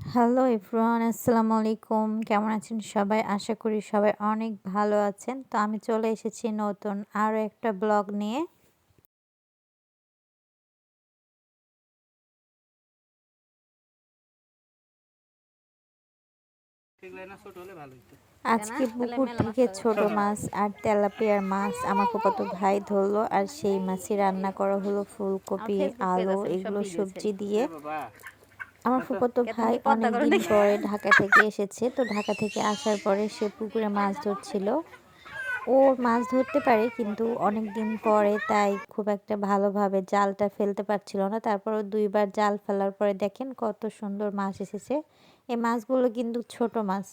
Hello everyone আসসালামু আলাইকুম কেমন আছেন সবাই? আশা করি সবাই অনেক ভালো আছেন। তো আমি চলে এসেছি নতুন আরও একটা ব্লগ নিয়ে। আজকে পুকুর থেকে ছোট মাছ আর তেলাপিয়ার মাছ আমার কত ভাই ধরলো আর সেই মাছই রান্না করা হলো ফুলকপি আলু এগুলো সবজি দিয়ে। আমার ফুফাতো ভাই অনেকদিন পরে ঢাকা থেকে এসেছে তো ঢাকা থেকে আসার পরে সে পুকুরে মাছ ধরছিল। ও মাছ ধরতে পারে কিন্তু অনেক দিন পরে তাই খুব একটা ভালোভাবে জালটা ফেলতে পারছিল না। তারপর দুইবার জাল ফেলার পরে দেখেন কত সুন্দর মাছ এসেছে। এই মাছগুলো কিন্তু ছোট মাছ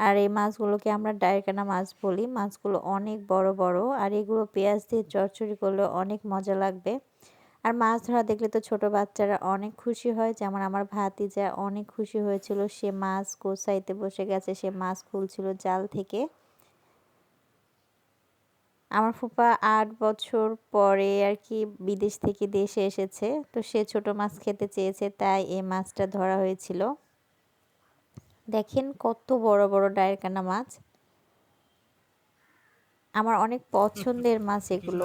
আর এই মাছগুলোকে আমরা ডায়কানা মাছ বলি। মাছগুলো অনেক বড় বড় আর এগুলো পেঁয়াজ দিয়ে চচ্চড়ি করলে অনেক মজা লাগবে। আর মাছ ধরা দেখলে তো ছোট বাচ্চারা অনেক খুশি হয় যেমন আমার ভাতিজা অনেক খুশি হয়েছিল সে মাছ কোসাইতে বসে গেছে সে মাছ খুলছিল জাল থেকে আমার ফুপা আট বছর পরে আর কি বিদেশ থেকে দেশে এসেছে তো সে ছোট মাছ খেতে চেয়েছে তাই এই মাছটা ধরা হয়েছিল দেখেন কত বড় বড় ডায়েরকানা মাছ আমার অনেক পছন্দের মাছ এগুলো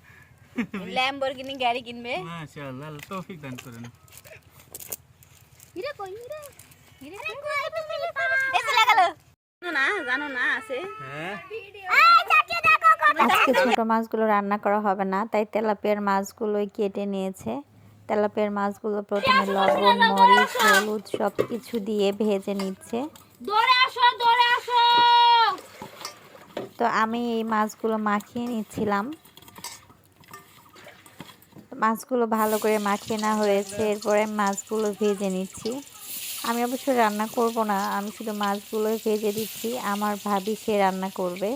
ল্যাম্বরগিনি গাড়ি কিনবে মাশাআল্লাহ তৌফিক দান করেন হিরে কই হিরে হিরে এসে লাগালো না জানো না আছে হ্যাঁ আজকে ছোট মাছগুলো রান্না করা হবে না তাই তেলাপিয়ার মাছগুলোই কেটে নিয়েছে তেলাপিয়ার মাছগুলো প্রথমে লবণ মরিচ হলুদ সব কিছু দিয়ে ভেজে নিচ্ছে দৌড়ে আসো দৌড়ে আসো তো আমি এই মাছগুলো মাখিয়ে নিচ্ছিলাম মাছগুলো ভালো করে মাখিয়ে না হয়েছে। এরপরে মাছগুলো ভেজে নিচ্ছি। আমি অবশ্য রান্না করব না, আমি শুধু মাছগুলো ভেজে দিচ্ছি। আমার ভাবি সে রান্না করবে।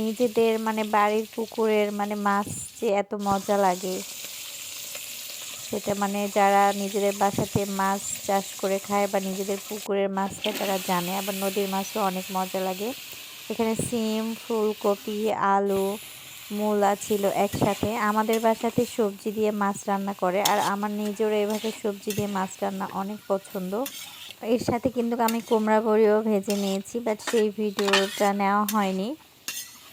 নিজেদের মানে বাড়ির পুকুরের মানে মাছ যে এত মজা লাগে, সেটা মানে যারা নিজেদের বাসাতে মাছ চাষ করে খায় বা নিজেদের পুকুরের মাছ খায়, তারা জানে। আবার নদীর মাছও অনেক মজা লাগে। এখানে সিম, ফুলকপি, আলু মূলা ছিল একসাথে। আমাদের বাসাতে সবজি দিয়ে মাছ রান্না করে, আর আমার নিজেরও এভাবে সবজি দিয়ে মাছ রান্না অনেক পছন্দ। এর সাথে কিন্তু আমি কুমড়া বড়িও ভেজে নিয়েছি বাট সেই ভিডিওটা নেওয়া হয়নি।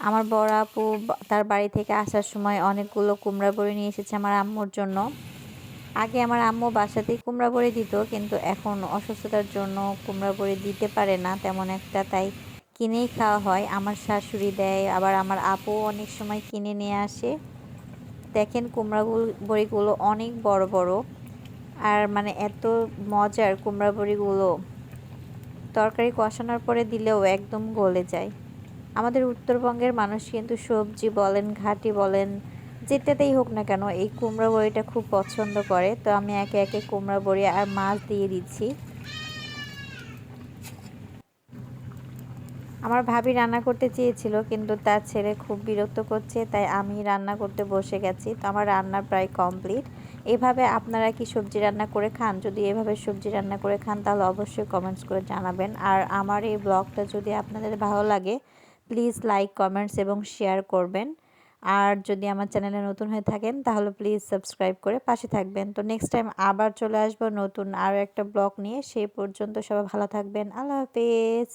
আমার বড় আপু তার বাড়ি থেকে আসার সময় অনেকগুলো কুমড়া বড়ি নিয়ে এসেছে আমার আম্মুর জন্য। আগে আমার আম্মু বাসাতেই কুমড়া বড়ি দিত, কিন্তু এখন অসুস্থতার জন্য কুমড়া বড়ি দিতে পারে না তেমন একটা, তাই কিনেই খাওয়া হয়। আমার শাশুড়ি দেয়, আবার আমার আপু অনেক সময় কিনে নিয়ে আসে। দেখেন কুমড়া বড়িগুলো অনেক বড় বড়। আর মানে এত মজার কুমড়া বড়িগুলো তরকারি কষানোর পরে দিলেও একদম গলে যায়। আমাদের উত্তরবঙ্গের মানুষ কিন্তু সবজি বলেন, ঘাটি বলেন, যেটাতেই হোক না কেন, এই কুমড়া বড়িটা খুব পছন্দ করে। তো আমি একে একে কুমড়া বড়ি আর মাছ দিয়ে দিচ্ছি। আমার ভাবি রান্না করতে চেয়েছিল, কিন্তু তার ছেলে খুব বিরক্ত করছে, তাই আমি রান্না করতে বসে গেছি। তো আমার রান্না প্রায় কমপ্লিট এভাবে আপনারা কি সবজি রান্না করে খান? যদি এভাবে সবজি রান্না করে খান, তাহলে অবশ্যই কমেন্টস করে জানাবেন। আর আমার এই ব্লগটা যদি আপনাদের ভালো লাগে প্লিজ লাইক কমেন্টস এবং শেয়ার করবেন। আর যদি আমার চ্যানেলে নতুন হয়ে থাকেন, তাহলে প্লিজ সাবস্ক্রাইব করে পাশে থাকবেন। তো নেক্সট টাইম আবার চলে আসব নতুন আরও একটা ব্লগ নিয়ে। সেই পর্যন্ত সবাই ভালো থাকবেন। আল্লাহ হাফেজ।